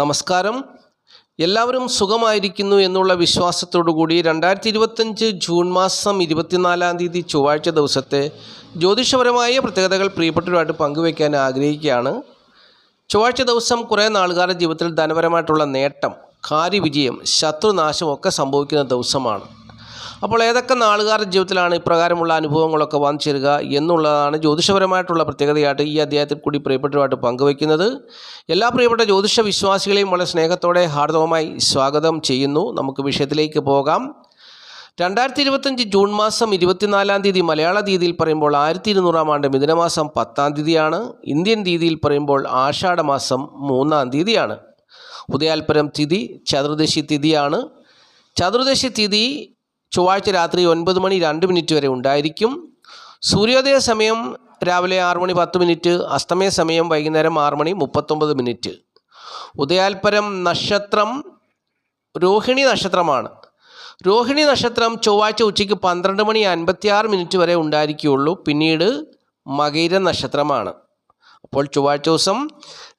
നമസ്കാരം. എല്ലാവരും സുഖമായിരിക്കുന്നു എന്നുള്ള വിശ്വാസത്തോടു കൂടി രണ്ടായിരത്തി ഇരുപത്തഞ്ച് ജൂൺ മാസം ഇരുപത്തിനാലാം തീയതി ചൊവ്വാഴ്ച ദിവസത്തെ ജ്യോതിഷപരമായ പ്രത്യേകതകൾ പ്രിയപ്പെട്ടവരുമായിട്ട് പങ്കുവയ്ക്കാൻ ആഗ്രഹിക്കുകയാണ്. ചൊവ്വാഴ്ച ദിവസം കുറേ നാളുകാരുടെ ജീവിതത്തിൽ ധനപരമായിട്ടുള്ള നേട്ടം കാര്യവിജയം ശത്രുനാശം ഒക്കെ സംഭവിക്കുന്ന ദിവസമാണ്. അപ്പോൾ ഏതൊക്കെ നാളുകാരുടെ ജീവിതത്തിലാണ് ഇപ്രകാരമുള്ള അനുഭവങ്ങളൊക്കെ വന്നു ചേരുക എന്നുള്ളതാണ് ജ്യോതിഷപരമായിട്ടുള്ള പ്രത്യേകതയായിട്ട് ഈ അദ്ദേഹത്തിൽ കൂടി പ്രിയപ്പെട്ടവരുമായിട്ട് പങ്കുവയ്ക്കുന്നത്. എല്ലാ പ്രിയപ്പെട്ട ജ്യോതിഷ വിശ്വാസികളെയും വളരെ സ്നേഹത്തോടെ ഹാർദവമായി സ്വാഗതം ചെയ്യുന്നു. നമുക്ക് വിഷയത്തിലേക്ക് പോകാം. രണ്ടായിരത്തി ഇരുപത്തഞ്ച് ജൂൺ മാസം ഇരുപത്തിനാലാം തീയതി മലയാള തീയതിയിൽ പറയുമ്പോൾ ആയിരത്തി ഇരുന്നൂറാം ആണ്ട് മിഥുനമാസം പത്താം തീയതിയാണ്. ഇന്ത്യൻ തീയതിയിൽ പറയുമ്പോൾ ആഷാഢ മാസം മൂന്നാം തീയതിയാണ്. ഉദയാൽപരം തിഥി ചതുർദശി തിഥിയാണ്. ചതുർദശി തിഥി ചൊവ്വാഴ്ച രാത്രി ഒൻപത് മണി രണ്ട് മിനിറ്റ് വരെ ഉണ്ടായിരിക്കും. സൂര്യോദയ സമയം രാവിലെ ആറ് മണി പത്ത് മിനിറ്റ് അസ്തമയ സമയം വൈകുന്നേരം ആറ് മണി മുപ്പത്തൊമ്പത് മിനിറ്റ്. ഉദയാൽപരം നക്ഷത്രം രോഹിണി നക്ഷത്രമാണ്. രോഹിണി നക്ഷത്രം ചൊവ്വാഴ്ച ഉച്ചയ്ക്ക് പന്ത്രണ്ട് മണി അൻപത്തിയാറ് മിനിറ്റ് വരെ ഉണ്ടായിരിക്കുകയുള്ളൂ. പിന്നീട് മകൈര നക്ഷത്രമാണ്. അപ്പോൾ ചൊവ്വാഴ്ച ദിവസം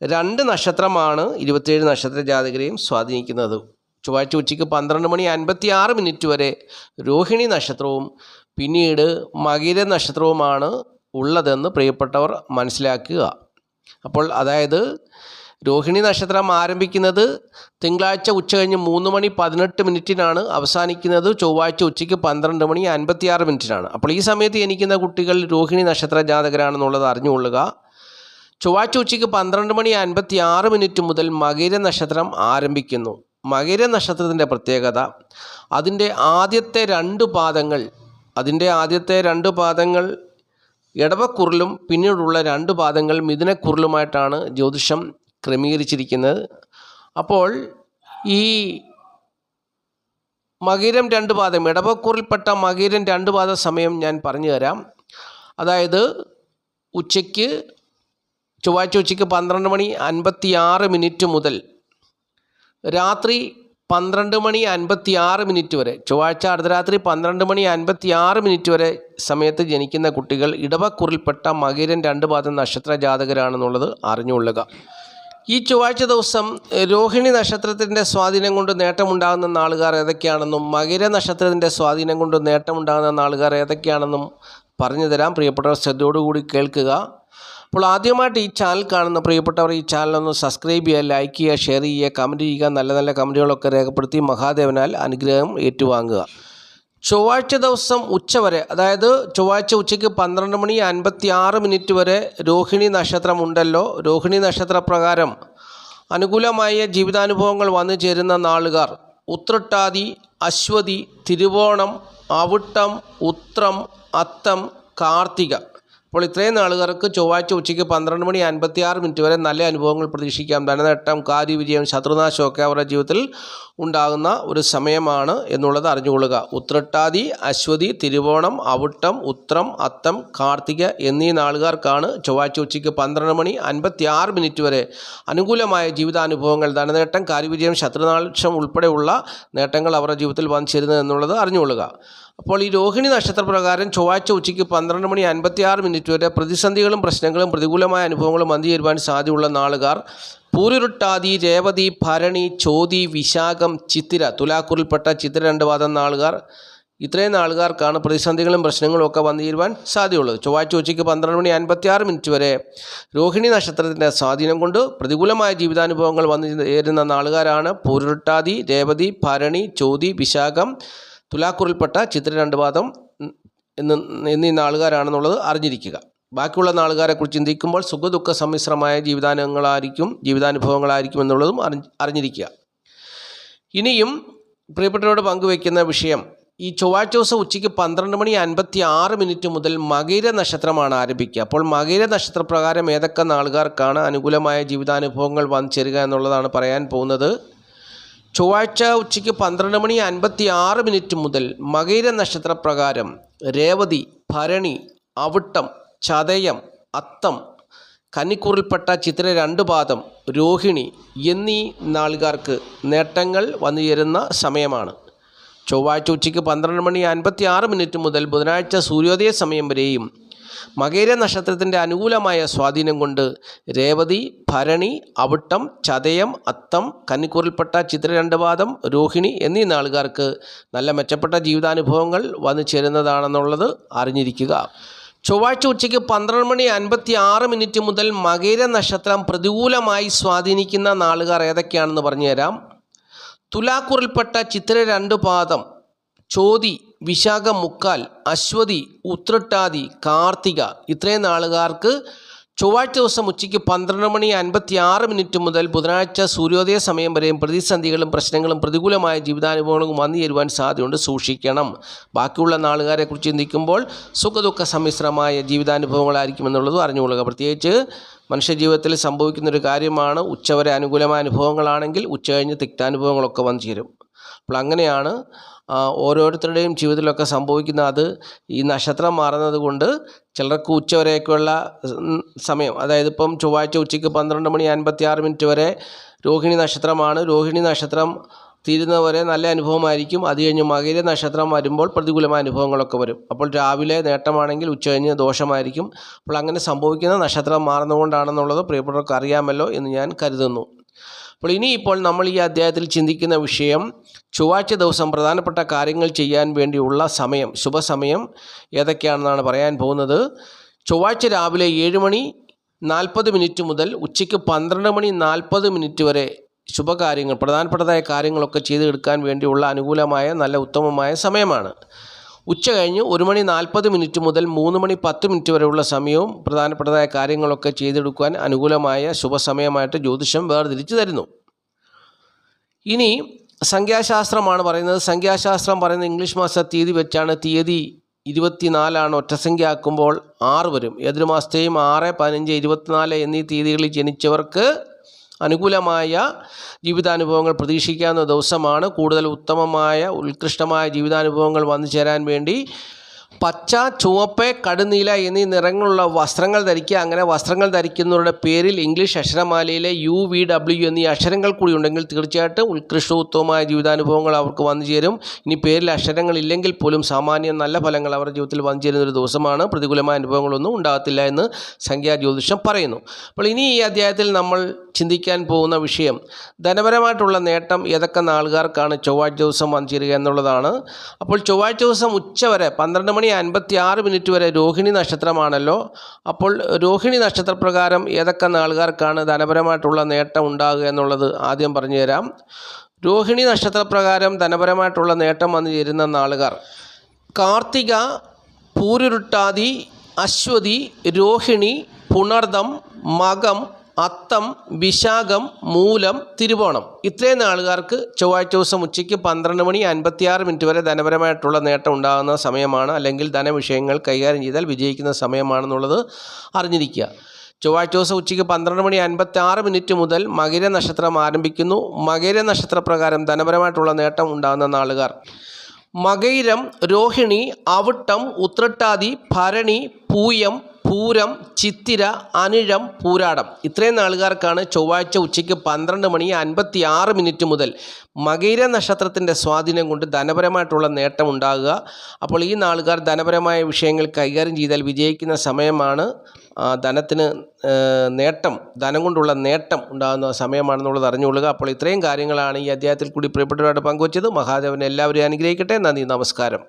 രണ്ട് നക്ഷത്രമാണ് ഇരുപത്തിയേഴ് നക്ഷത്ര ജാതകരെയും സ്വാധീനിക്കുന്നത്. ചൊവ്വാഴ്ച ഉച്ചയ്ക്ക് പന്ത്രണ്ട് മണി അൻപത്തി ആറ് മിനിറ്റ് വരെ രോഹിണി നക്ഷത്രവും പിന്നീട് മകീര നക്ഷത്രവുമാണ് ഉള്ളതെന്ന് പ്രിയപ്പെട്ടവർ മനസ്സിലാക്കുക. അപ്പോൾ അതായത് രോഹിണി നക്ഷത്രം ആരംഭിക്കുന്നത് തിങ്കളാഴ്ച ഉച്ച കഴിഞ്ഞ് മൂന്ന് മണി പതിനെട്ട് മിനിറ്റിനാണ്. അവസാനിക്കുന്നത് ചൊവ്വാഴ്ച ഉച്ചയ്ക്ക് പന്ത്രണ്ട് മണി അൻപത്തിയാറ് മിനിറ്റിനാണ്. അപ്പോൾ ഈ സമയത്ത് ജനിക്കുന്ന കുട്ടികൾ രോഹിണി നക്ഷത്ര ജാതകരാണെന്നുള്ളത് അറിഞ്ഞുകൊള്ളുക. ചൊവ്വാഴ്ച ഉച്ചയ്ക്ക് പന്ത്രണ്ട് മണി അൻപത്തി ആറ് മിനിറ്റ് മുതൽ മകീര നക്ഷത്രം ആരംഭിക്കുന്നു. മകര നക്ഷത്രത്തിന്റെ പ്രത്യേകത. അതിന്റെ ആദ്യത്തെ രണ്ട് പാദങ്ങൾ അതിന്റെ ആദ്യത്തെ രണ്ട് പാദങ്ങൾ ഇടവക്കുറിലും പിന്നീടുള്ള രണ്ട് പാദങ്ങൾ മിഥുനക്കുറിലുമായിട്ടാണ് ജ്യോതിഷം ക്രമീകരിച്ചിരിക്കുന്നത്. അപ്പോൾ ഈ മകിരം രണ്ട് പാദം ഇടവക്കൂറിൽപ്പെട്ട മകിരം രണ്ട് പാദ സമയം ഞാൻ പറഞ്ഞു തരാം. അതായത് ഉച്ചയ്ക്ക് ചൊവ്വാഴ്ച ഉച്ചയ്ക്ക് പന്ത്രണ്ട് മണി അൻപത്തി മിനിറ്റ് മുതൽ രാത്രി പന്ത്രണ്ട് മണി അൻപത്തി ആറ് മിനിറ്റ് വരെ. ചൊവ്വാഴ്ച അർദ്ധരാത്രി പന്ത്രണ്ട് മണി അൻപത്തി ആറ് മിനിറ്റ് വരെ സമയത്ത് ജനിക്കുന്ന കുട്ടികൾ ഇടവക്കുറിൽപ്പെട്ട മകീരൻ രണ്ട് പാദം നക്ഷത്ര ജാതകരാണെന്നുള്ളത് അറിഞ്ഞുകൊള്ളുക. ഈ ചൊവ്വാഴ്ച ദിവസം രോഹിണി നക്ഷത്രത്തിന്റെ സ്വാധീനം കൊണ്ട് നേട്ടമുണ്ടാകുന്ന നാളുകാർ ഏതൊക്കെയാണെന്നും മകര നക്ഷത്രത്തിന്റെ സ്വാധീനം കൊണ്ട് നേട്ടമുണ്ടാകുന്ന നാളുകാർ ഏതൊക്കെയാണെന്നും പറഞ്ഞു തരാം. പ്രിയപ്പെട്ടവർ ശ്രദ്ധയോടുകൂടി കേൾക്കുക. അപ്പോൾ ആദ്യമായിട്ട് ഈ ചാനൽ കാണുന്ന പ്രിയപ്പെട്ടവർ ഈ ചാനലൊന്ന് സബ്സ്ക്രൈബ് ചെയ്യുക ലൈക്ക് ചെയ്യുക ഷെയർ ചെയ്യുക കമന്റ് ചെയ്യുക നല്ല നല്ല കമന്റുകളൊക്കെ രേഖപ്പെടുത്തി മഹാദേവനാൽ അനുഗ്രഹം ഏറ്റുവാങ്ങുക. ചൊവ്വാഴ്ച ദിവസം ഉച്ചവരെ അതായത് ചൊവ്വാഴ്ച ഉച്ചയ്ക്ക് പന്ത്രണ്ട് മണി അൻപത്തി ആറ് മിനിറ്റ് വരെ രോഹിണി നക്ഷത്രം ഉണ്ടല്ലോ. രോഹിണി നക്ഷത്രപ്രകാരം അനുകൂലമായ ജീവിതാനുഭവങ്ങൾ വന്നു ചേരുന്ന നാളുകാർ. ഉത്രട്ടാതി അശ്വതി തിരുവോണം അവിട്ടം ഉത്രം അത്തം കാർത്തിക. അപ്പോൾ ഇത്രയും നാളുകാർക്ക് ചൊവ്വാഴ്ച ഉച്ചയ്ക്ക് പന്ത്രണ്ട് മണി അൻപത്തി ആറ് മിനിറ്റ് വരെ നല്ല അനുഭവങ്ങൾ പ്രതീക്ഷിക്കാം. ധനനേട്ടം കാര്യവിജയം ശത്രുനാശമൊക്കെ അവരുടെ ജീവിതത്തിൽ ഉണ്ടാകുന്ന ഒരു സമയമാണ് എന്നുള്ളത് അറിഞ്ഞുകൊള്ളുക. ഉത്രട്ടാതി അശ്വതി തിരുവോണം അവിട്ടം ഉത്രം അത്തം കാർത്തിക എന്നീ നാളുകാർക്കാണ് ചൊവ്വാഴ്ച ഉച്ചയ്ക്ക് പന്ത്രണ്ട് മണി അൻപത്തി ആറ് മിനിറ്റ് വരെ അനുകൂലമായ ജീവിതാനുഭവങ്ങൾ ധനനേട്ടം കാര്യവിജയം ശത്രുനാശം ഉൾപ്പെടെയുള്ള നേട്ടങ്ങൾ അവരുടെ ജീവിതത്തിൽ വന്നു ചേരുന്നത് എന്നുള്ളത് അറിഞ്ഞുകൊള്ളുക. അപ്പോൾ ഈ രോഹിണി നക്ഷത്രപ്രകാരം ചൊവ്വാഴ്ച ഉച്ചയ്ക്ക് പന്ത്രണ്ട് മണി അൻപത്തി ആറ് മിനിറ്റ് വരെ പ്രതിസന്ധികളും പ്രശ്നങ്ങളും പ്രതികൂലമായ അനുഭവങ്ങളും വന്നു ചേരുവാൻ സാധ്യതയുള്ള നാളുകാർ പൂരുരുട്ടാതി രേവതി ഭരണി ചോതി വിശാഖം ചിത്തിര തുലാക്കൂറിൽപ്പെട്ട ചിത്തിര രണ്ട് വാദം നാളുകാർ. ഇത്രയും നാളുകാർക്കാണ് പ്രതിസന്ധികളും പ്രശ്നങ്ങളും ഒക്കെ വന്നു തീരുവാൻ സാധ്യതയുള്ളത്. ചൊവ്വാഴ്ച ഉച്ചയ്ക്ക് പന്ത്രണ്ട് മണി അൻപത്തി ആറ് മിനിറ്റ് വരെ രോഹിണി നക്ഷത്രത്തിന്റെ സ്വാധീനം കൊണ്ട് പ്രതികൂലമായ ജീവിതാനുഭവങ്ങൾ വന്നു ചേരുന്ന നാളുകാരാണ് പൂരുരുട്ടാതി രേവതി ഭരണി ചോതി വിശാഖം തുലാക്കൂറിൽപ്പെട്ട ചിത്ര രണ്ട് പാദം എന്ന് എന്നീ നാളുകാരാണെന്നുള്ളത് അറിഞ്ഞിരിക്കുക. ബാക്കിയുള്ള നാളുകാരെക്കുറിച്ച് ചിന്തിക്കുമ്പോൾ സുഖദുഃഖ സമ്മിശ്രമായ ജീവിതാനുഭവങ്ങളായിരിക്കും ജീവിതാനുഭവങ്ങളായിരിക്കും എന്നുള്ളതും അറി അറിഞ്ഞിരിക്കുക. ഇനിയും പ്രിയപ്പെട്ടവരോട് പങ്കുവയ്ക്കുന്ന വിഷയം ഈ ചൊവ്വാഴ്ച ദിവസം ഉച്ചയ്ക്ക് പന്ത്രണ്ട് മണി അൻപത്തി ആറ് മിനിറ്റ് മുതൽ മകൈര നക്ഷത്രമാണ് ആരംഭിക്കുക. അപ്പോൾ മകൈര നക്ഷത്രപ്രകാരം ഏതൊക്കെ നാളുകാർക്കാണ് അനുകൂലമായ ജീവിതാനുഭവങ്ങൾ വന്നു ചേരുക എന്നുള്ളതാണ് പറയാൻ പോകുന്നത്. ചൊവ്വാഴ്ച ഉച്ചയ്ക്ക് പന്ത്രണ്ട് മണി അൻപത്തി ആറ് മിനിറ്റ് മുതൽ മകൈര നക്ഷത്രപ്രകാരം രേവതി ഭരണി അവിട്ടം ചതയം അത്തം കന്നിക്കൂറിൽപ്പെട്ട ചിത്ര രണ്ട് പാദം രോഹിണി എന്നീ നാളുകാർക്ക് നേട്ടങ്ങൾ വന്നു ചേരുന്ന സമയമാണ്. ചൊവ്വാഴ്ച ഉച്ചയ്ക്ക് പന്ത്രണ്ട് മണി അൻപത്തി ആറ് മിനിറ്റ് മുതൽ ബുധനാഴ്ച സൂര്യോദയ സമയം വരെയും മകേര നക്ഷത്രത്തിന്റെ അനുകൂലമായ സ്വാധീനം കൊണ്ട് രേവതി ഭരണി അവിട്ടം ചതയം അത്തം കന്നിക്കൂറിൽപ്പെട്ട ചിത്രരണ്ടുപാദം രോഹിണി എന്നീ നാളുകാർക്ക് നല്ല മെച്ചപ്പെട്ട ജീവിതാനുഭവങ്ങൾ വന്നു ചേരുന്നതാണെന്നുള്ളത് അറിഞ്ഞിരിക്കുക. ചൊവ്വാഴ്ച ഉച്ചയ്ക്ക് പന്ത്രണ്ട് മണി അൻപത്തി ആറ് മിനിറ്റ് മുതൽ മകേര നക്ഷത്രം പ്രതികൂലമായി സ്വാധീനിക്കുന്ന നാളുകാർ ഏതൊക്കെയാണെന്ന് പറഞ്ഞുതരാം. തുലാക്കൂറിൽപ്പെട്ട ചിത്ര രണ്ട് പാദം ചോതി വിശാഖ മുക്കാൽ അശ്വതി ഉത്രട്ടാതി കാർത്തിക ഇത്രയും നാളുകാർക്ക് ചൊവ്വാഴ്ച ദിവസം ഉച്ചയ്ക്ക് പന്ത്രണ്ട് മണി അൻപത്തി ആറ് മിനിറ്റ് മുതൽ ബുധനാഴ്ച സൂര്യോദയ സമയം വരെയും പ്രതിസന്ധികളും പ്രശ്നങ്ങളും പ്രതികൂലമായ ജീവിതാനുഭവങ്ങളും വന്നു ചേരുവാൻ സാധ്യതയുണ്ട്. സൂക്ഷിക്കണം. ബാക്കിയുള്ള നാളുകാരെക്കുറിച്ച് ചിന്തിക്കുമ്പോൾ സുഖദുഃഖ സമ്മിശ്രമായ ജീവിതാനുഭവങ്ങളായിരിക്കുമെന്നുള്ളതും അറിഞ്ഞുകൊള്ളുക. പ്രത്യേകിച്ച് മനുഷ്യജീവിതത്തിൽ സംഭവിക്കുന്ന ഒരു കാര്യമാണ് ഉച്ചവരെ അനുകൂലമായ അനുഭവങ്ങളാണെങ്കിൽ ഉച്ച കഴിഞ്ഞ് തിക്താനുഭവങ്ങളൊക്കെ വന്നു ചേരും. അപ്പോൾ അങ്ങനെയാണ് ഓരോരുത്തരുടെയും ജീവിതത്തിലൊക്കെ സംഭവിക്കുന്ന അത് ഈ നക്ഷത്രം മാറുന്നത് കൊണ്ട് ചിലർക്ക് ഉച്ചവരെയൊക്കെയുള്ള വരെയൊക്കെയുള്ള സമയം അതായത് ഇപ്പം ചൊവ്വാഴ്ച ഉച്ചയ്ക്ക് പന്ത്രണ്ട് മണി അൻപത്തി ആറ് മിനിറ്റ് വരെ രോഹിണി നക്ഷത്രമാണ്. രോഹിണി നക്ഷത്രം തീരുന്നവരെ നല്ല അനുഭവമായിരിക്കും. അത് കഴിഞ്ഞ് മകര നക്ഷത്രം വരുമ്പോൾ പ്രതികൂലമായ അനുഭവങ്ങളൊക്കെ വരും. അപ്പോൾ രാവിലെ നേട്ടമാണെങ്കിൽ ഉച്ച കഴിഞ്ഞ് ദോഷമായിരിക്കും. അപ്പോൾ അങ്ങനെ സംഭവിക്കുന്ന നക്ഷത്രം മാറുന്നതുകൊണ്ടാണെന്നുള്ളത് പ്രിയപ്പെട്ടവർക്ക് അറിയാമല്ലോ എന്ന് ഞാൻ കരുതുന്നു. അപ്പോൾ ഇനിയിപ്പോൾ നമ്മൾ ഈ അധ്യായത്തിൽ ചിന്തിക്കുന്ന വിഷയം ചൊവ്വാഴ്ച ദിവസം പ്രധാനപ്പെട്ട കാര്യങ്ങൾ ചെയ്യാൻ വേണ്ടിയുള്ള സമയം ശുഭസമയം ഏതൊക്കെയാണെന്നാണ് പറയാൻ പോകുന്നത്. ചൊവ്വാഴ്ച രാവിലെ ഏഴ് മണി നാൽപ്പത് മിനിറ്റ് മുതൽ ഉച്ചയ്ക്ക് പന്ത്രണ്ട് മണി നാൽപ്പത് മിനിറ്റ് വരെ ശുഭകാര്യങ്ങൾ പ്രധാനപ്പെട്ടതായ കാര്യങ്ങളൊക്കെ ചെയ്തെടുക്കാൻ വേണ്ടിയുള്ള അനുകൂലമായ നല്ല ഉത്തമമായ സമയമാണ്. ഉച്ച കഴിഞ്ഞ് ഒരു മണി നാൽപ്പത് മിനിറ്റ് മുതൽ മൂന്ന് മണി പത്ത് മിനിറ്റ് വരെയുള്ള സമയവും പ്രധാനപ്പെട്ടതായ കാര്യങ്ങളൊക്കെ ചെയ്തെടുക്കുവാൻ അനുകൂലമായ ശുഭസമയമായിട്ട് ജ്യോതിഷം വേർതിരിച്ചു തരുന്നു. ഇനി സംഖ്യാശാസ്ത്രമാണ് പറയുന്നത്. സംഖ്യാശാസ്ത്രം പറയുന്നത് ഇംഗ്ലീഷ് മാസ തീയതി വെച്ചാണ്. തീയതി ഇരുപത്തിനാലാണ്. ഒറ്റസംഖ്യ ആക്കുമ്പോൾ ആറ് വരും. ഏതൊരു മാസത്തെയും ആറ് പതിനഞ്ച് ഇരുപത്തിനാല് എന്നീ തീയതികളിൽ ജനിച്ചവർക്ക് അനുകൂലമായ ജീവിതാനുഭവങ്ങൾ പ്രതീക്ഷിക്കാവുന്ന ദിവസമാണ്. കൂടുതൽ ഉത്തമമായ ഉത്കൃഷ്ടമായ ജീവിതാനുഭവങ്ങൾ വന്നു ചേരാൻ വേണ്ടി പച്ച ചുവപ്പ് കടുനീല എന്നീ നിറങ്ങളുള്ള വസ്ത്രങ്ങൾ ധരിക്കുക. അങ്ങനെ വസ്ത്രങ്ങൾ ധരിക്കുന്നവരുടെ പേരിൽ ഇംഗ്ലീഷ് അക്ഷരമാലയിലെ യു വി ഡബ്ല്യു എന്നീ അക്ഷരങ്ങൾ കൂടി ഉണ്ടെങ്കിൽ തീർച്ചയായിട്ടും ഉത്കൃഷ്ടോത്തമമായ ജീവിതാനുഭവങ്ങൾ അവർക്ക് വന്നു ചേരും. ഇനി പേരിൽ അക്ഷരങ്ങൾ ഇല്ലെങ്കിൽ പോലും സാമാന്യം നല്ല ഫലങ്ങൾ അവരുടെ ജീവിതത്തിൽ വന്നു ചേരുന്ന ഒരു ദിവസമാണ്. പ്രതികൂലമായ അനുഭവങ്ങളൊന്നും ഉണ്ടാകത്തില്ല എന്ന് സംഖ്യാ ജ്യോതിഷം പറയുന്നു. അപ്പോൾ ഇനി ഈ അധ്യായത്തിൽ നമ്മൾ ചിന്തിക്കാൻ പോകുന്ന വിഷയം ധനപരമായിട്ടുള്ള നേട്ടം ഏതൊക്കെ നാളുകാർക്കാണ് ചൊവ്വാഴ്ച ദിവസം വന്നു ചേരുക എന്നുള്ളതാണ്. അപ്പോൾ ചൊവ്വാഴ്ച ദിവസം ഉച്ചവരെ പന്ത്രണ്ട് മണി അൻപത്തി ആറ് മിനിറ്റ് വരെ രോഹിണി നക്ഷത്രമാണല്ലോ. അപ്പോൾ രോഹിണി നക്ഷത്രപ്രകാരം ഏതൊക്കെ നാളുകാർക്കാണ് ധനപരമായിട്ടുള്ള നേട്ടം ഉണ്ടാകുക എന്നുള്ളത് ആദ്യം പറഞ്ഞു തരാം. രോഹിണി നക്ഷത്രപ്രകാരം ധനപരമായിട്ടുള്ള നേട്ടം വന്നു ചേരുന്ന നാളുകാർ. കാർത്തിക പൂരുരുട്ടാതി അശ്വതി രോഹിണി പുണർദം മകം അത്തം വിശാഖം മൂലം തിരുവോണം. ഇത്രയും നാളുകാർക്ക് ചൊവ്വാഴ്ച ദിവസം ഉച്ചയ്ക്ക് പന്ത്രണ്ട് മണി അൻപത്തിയാറ് മിനിറ്റ് വരെ ധനപരമായിട്ടുള്ള നേട്ടം ഉണ്ടാകുന്ന സമയമാണ്. അല്ലെങ്കിൽ ധനവിഷയങ്ങൾ കൈകാര്യം ചെയ്താൽ വിജയിക്കുന്ന സമയമാണെന്നുള്ളത് അറിഞ്ഞിരിക്കുക. ചൊവ്വാഴ്ച ദിവസം ഉച്ചയ്ക്ക് പന്ത്രണ്ട് മണി അൻപത്തി ആറ് മിനിറ്റ് മുതൽ മകര നക്ഷത്രം ആരംഭിക്കുന്നു. മകര നക്ഷത്രപ്രകാരം ധനപരമായിട്ടുള്ള നേട്ടം ഉണ്ടാകുന്ന നാളുകാർ. മകൈരം രോഹിണി അവിട്ടം ഉത്രട്ടാതി ഭരണി പൂയം പൂരം ചിത്തിര അനിഴം പൂരാടം. ഇത്രയും നാളുകാർക്കാണ് ചൊവ്വാഴ്ച ഉച്ചയ്ക്ക് പന്ത്രണ്ട് മണി അൻപത്തി ആറ് മിനിറ്റ് മുതൽ മകൈര നക്ഷത്രത്തിന്റെ സ്വാധീനം കൊണ്ട് ധനപരമായിട്ടുള്ള നേട്ടം ഉണ്ടാകുക അപ്പോൾ ഈ നാളുകാർ ധനപരമായ വിഷയങ്ങൾ കൈകാര്യം ചെയ്താൽ വിജയിക്കുന്ന സമയമാണ് ധനത്തിന് നേട്ടം ധനം കൊണ്ടുള്ള നേട്ടം ഉണ്ടാകുന്ന സമയമാണെന്നുള്ളത് അറിഞ്ഞുകൊള്ളുക. അപ്പോൾ ഇത്രയും കാര്യങ്ങളാണ് ഈ അധ്യായത്തിൽ കൂടി പ്രിയപ്പെട്ടവരായിട്ട് പങ്കുവച്ചത്. മഹാദേവൻ എല്ലാവരെയും അനുഗ്രഹിക്കട്ടെ. നന്ദി നമസ്കാരം.